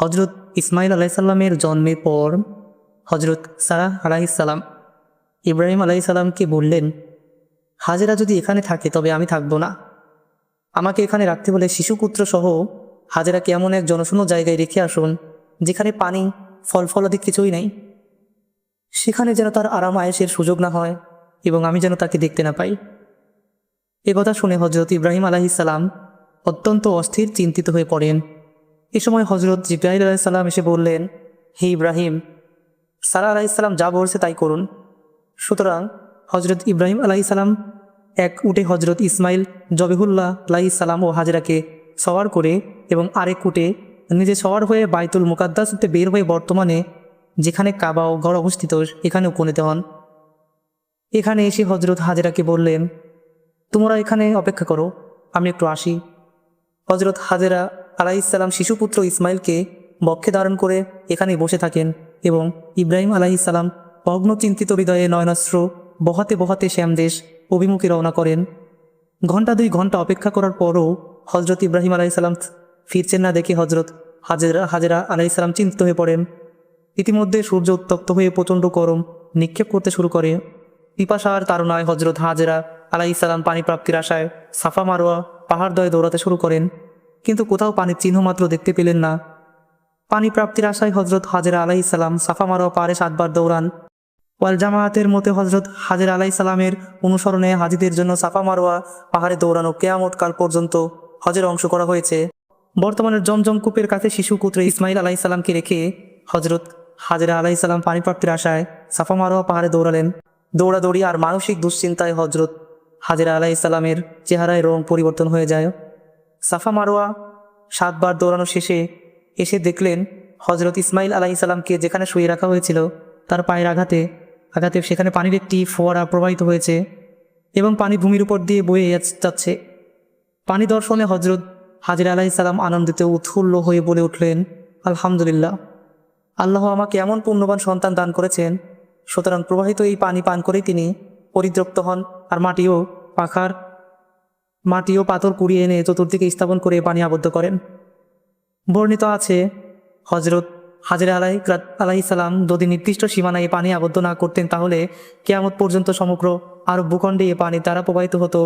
হজরত ইসমাইল আলাইসাল্লামের জন্মের পর হজরত সারাহ আলাইসাল্লাম ইব্রাহিম আলাইসাল্লামকে বললেন, হাজেরা যদি এখানে থাকে তবে আমি থাকব না। আমাকে এখানে রাখতে বলে শিশুপুত্র সহ হাজেরাকে এমন এক জনশূন্য জায়গায় রেখে আসুন, যেখানে পানি ফল ফলাদি কিছুই নেই। সেখানে যেন তার আরাম আয়েসের সুযোগ না হয় এবং আমি যেন তাকে দেখতে না পাই। এ কথা শুনে হজরত ইব্রাহিম আলাহিসাল্লাম অত্যন্ত অস্থির, চিন্তিত হয়ে পড়েন। এ সময় হজরত জিব্রাহিল আলাইসাল্লাম এসে বললেন, হে ইব্রাহিম সারা আলাইসাল্লাম যা বলছে তাই করুন। সুতরাং হজরত ইব্রাহিম আলাইসাল্লাম এক উটে হজরত ইসমাইল, জবিহুল্লাহ আলাইসাল্লাম ও হাজরাকে সওয়ার করে এবং আরেক উটে নিজে সওয়ার হয়ে বাইতুল মুকাদ্দাস হতে বের হয়ে বর্তমানে যেখানে কাবা ও গড় অবস্থিত, এখানে উপনীত হন। এখানে এসে হজরত হাজরাকে বললেন, তোমরা এখানে অপেক্ষা করো, আমি একটু আসি। হজরত হাজেরা আলাইসাল্লাম শিশুপুত্র ইসমাইলকে বক্ষে ধারণ করে এখানে বসে থাকেন এবং ইব্রাহিম আলাইসাল্লাম ভগ্ন চিন্তিত হৃদয়ে নয়নাস্ত্র, বহাতে বহাতে শ্যামদেশ অভিমুখে রওনা করেন। ঘণ্টা দুই ঘণ্টা অপেক্ষা করার পরও হজরত ইব্রাহিম আলাইসাল্লাম ফিরছেন না দেখে হজরত হাজেরা হাজেরা আলাইসাল্লাম চিন্তিত হয়ে পড়েন। ইতিমধ্যে সূর্য উত্তপ্ত হয়ে প্রচণ্ড গরম নিক্ষেপ করতে শুরু করে। পিপাসার তারুণায় হজরত হাজেরা আলাই ইসালাম পানি প্রাপ্তির আশায় সাফা মারোয়া পাহাড় দয়ে দৌড়াতে শুরু করেন। কিন্তু কোথাও পানির চিহ্ন মাত্র দেখতে পেলেন না। পানি প্রাপ্তির আশায় হজরত হাজেরা আলাই ইসালাম সাফা মারোয়া পাহাড়ে সাতবার দৌড়ান। ওয়াল জামায়াতের মতে হজরত হাজের আলাই সালামের অনুসরণে হাজিদের জন্য সাফা মারোয়া পাহাড়ে দৌড়ানো কেয়ামত কাল পর্যন্ত হজের অংশ করা হয়েছে। বর্তমানে জমজম কূপের কাছে শিশু কুত্রে ইসমাইল আলাই সালামকে রেখে হজরত হাজরা আলাই সালাম পানি প্রাপ্তির আশায় সাফা মারোয়া পাহাড়ে দৌড়ালেন। দৌড়াদৌড়ি আর মানসিক দুশ্চিন্তায় হজরত হাজরা আলাই সালামের চেহারায় রং পরিবর্তন হয়ে যায়। সাফা মারোয়া সাতবার দৌড়ানো শেষে এসে দেখলেন হজরত ইসমাইল আলাই সালামকে যেখানে শুয়ে রাখা হয়েছিল, তার পায়ের আঘাতে আঘাতে সেখানে পানির একটি ফোয়ারা প্রবাহিত হয়েছে এবং পানি ভূমির উপর দিয়ে বয়ে যাচ্ছে। পানি দর্শনে হজরত হাজির আলাহি সালাম আনন্দিত, উৎফুল্ল হয়ে বলে উঠলেন, আলহামদুলিল্লাহ, আল্লাহ আমাকে এমন পূর্ণবান সন্তান দান করেছেন, সুতরাং প্রবাহিত এই পানি পান করেই তিনি পরিতৃপ্ত হন আর মাটিও পাখার মাটিও পাথর কুড়িয়ে এনে চতুর্দিকে স্থাপন করে পানি আবদ্ধ করেন। বর্ণিত আছে হজরত হাজিরা আলাই সালাম যদি নির্দিষ্ট সীমানায় পানি আবদ্ধ না করতেন তাহলে কেয়ামত পর্যন্ত সমগ্র আরব ভূখণ্ডে এ পানি দ্বারা প্রবাহিত হতো।